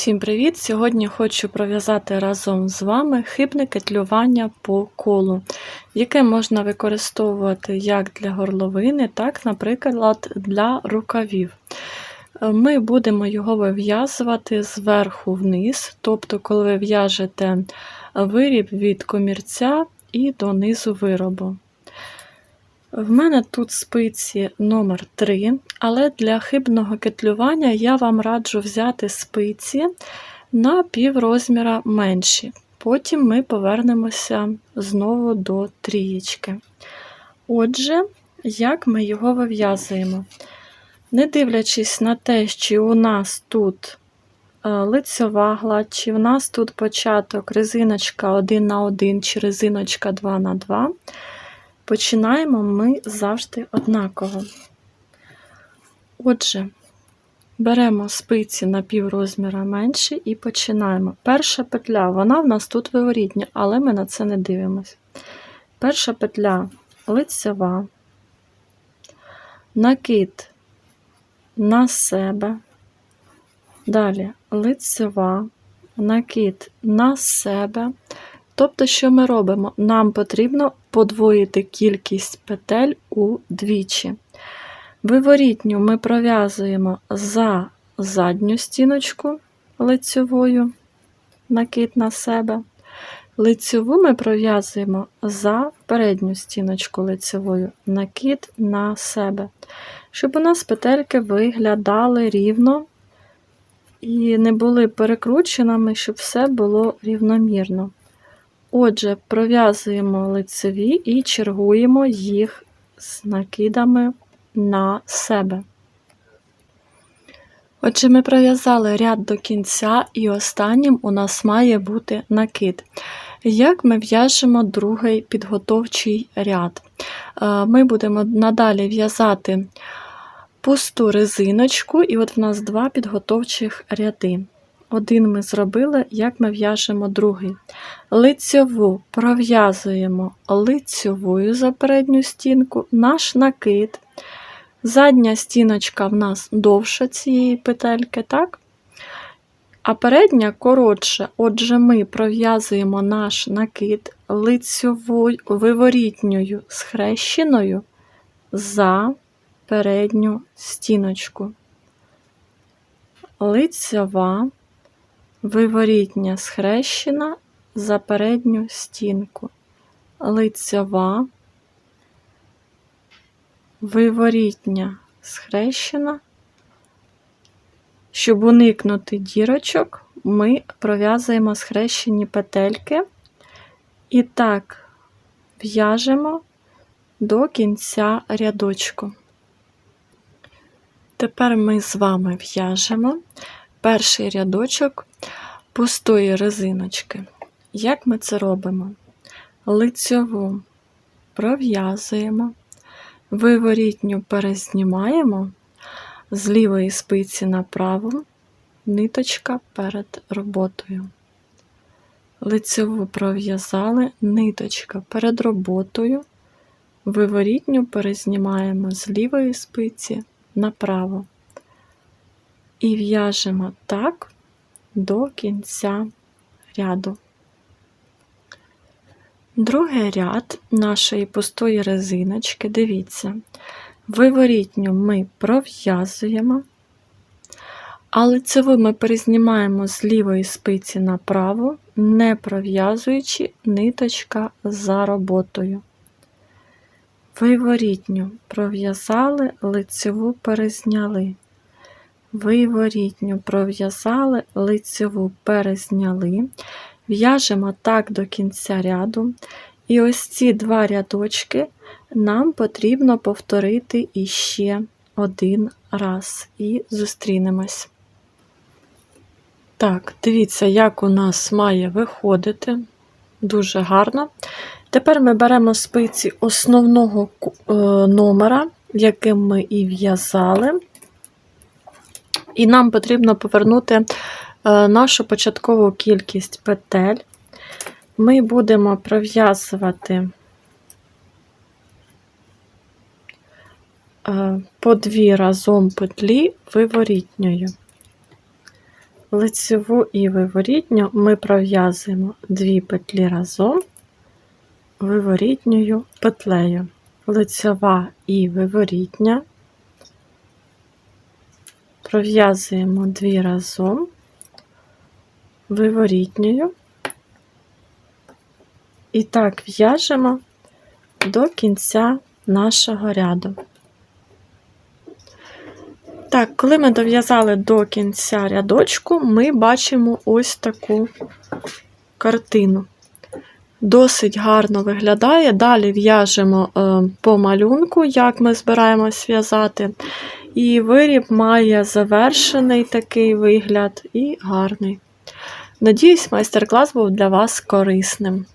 Всім привіт! Сьогодні хочу пров'язати разом з вами хибне кетлювання по колу, яке можна використовувати як для горловини, так, наприклад, для рукавів. Ми будемо його вив'язувати зверху вниз, тобто, коли ви в'яжете виріб від комірця і до низу виробу. В мене тут спиці номер 3 але для хибного кетлювання я вам раджу взяти спиці на пів розміра менші. Потім ми повернемося знову до трієчки. Отже, як ми його вив'язуємо? Не дивлячись на те, чи у нас тут е, лицьова гладь, чи в нас тут початок резиночка 1 на 1 чи резиночка 2 на 2 Починаємо ми завжди однаково. Отже, беремо спиці на піврозміра менші і починаємо. Перша петля, вона в нас тут виворітня, але ми на це не дивимося. Перша петля лицева, накид на себе, далі лицева, накид на себе. Тобто, що ми робимо? Нам потрібно подвоїти кількість петель удвічі. Виворітню ми пров'язуємо за задню стіночку лицьовою, накид на себе. Лицьову ми пров'язуємо за передню стіночку лицьовою, накид на себе, щоб у нас петельки виглядали рівно і не були перекрученими, щоб все було рівномірно. Отже, пров'язуємо лицеві і чергуємо їх з накидами на себе. Отже, ми пров'язали ряд до кінця, і останнім у нас має бути накид. Як ми в'яжемо другий підготовчий ряд? Е, ми будемо надалі в'язати пусту резиночку, і от в нас два підготовчих ряди. Один ми зробили, як ми в'яжемо другий. Лицьову пров'язуємо лицьовою за передню стінку, наш накид. Задня стіночка в нас довша цієї петельки, так? А передня коротша, отже, ми пров'язуємо наш накид лицьовою виворітньою схрещеною за передню стіночку. Лицьова виворітня схрещена за передню стінку, лицьова, виворітня схрещена. Щоб уникнути дірочок, ми пров'язуємо схрещені петельки і так в'яжемо до кінця рядочку. Тепер ми з вами в'яжемо перший рядочок пустої резиночки. Як ми це робимо? Лицьову пров'язуємо, виворітню перезнімаємо з лівої спиці на праву, ниточка перед роботою. Лицьову пров'язали, ниточка перед роботою, виворітню перезнімаємо з лівої спиці направо. І в'яжемо так до кінця ряду. Другий ряд нашої пустої резиночки, дивіться, виворітню ми пров'язуємо, а лицеву ми перезнімаємо з лівої спиці на праву, не пров'язуючи ниточка за роботою. Виворітню пров'язали, лицеву перезняли. Виворітню пров'язали, лицеву перезняли, в'яжемо так до кінця ряду. І ось ці два рядочки нам потрібно повторити іще один раз і зустрінемось. Так, дивіться, як у нас має виходити. Дуже гарно. Тепер ми беремо спиці основного е, номера, яким ми і в'язали. І нам потрібно повернути е, нашу початкову кількість петель. Ми будемо пров'язувати е, по дві разом петлі виворітньою. лицеву і виворітню ми пров'язуємо дві петлі разом виворітньою петлею. Лицева і виворітня. Пров'язуємо дві разом виворітньою. І так в'яжемо до кінця нашого ряду. Так, коли ми дов'язали до кінця рядочку, ми бачимо ось таку картину. Досить гарно виглядає. Далі в'яжемо е, по малюнку, як ми збираємось в'язати. І виріб має завершений такий вигляд і гарний. Надіюсь, майстер-клас був для вас корисним.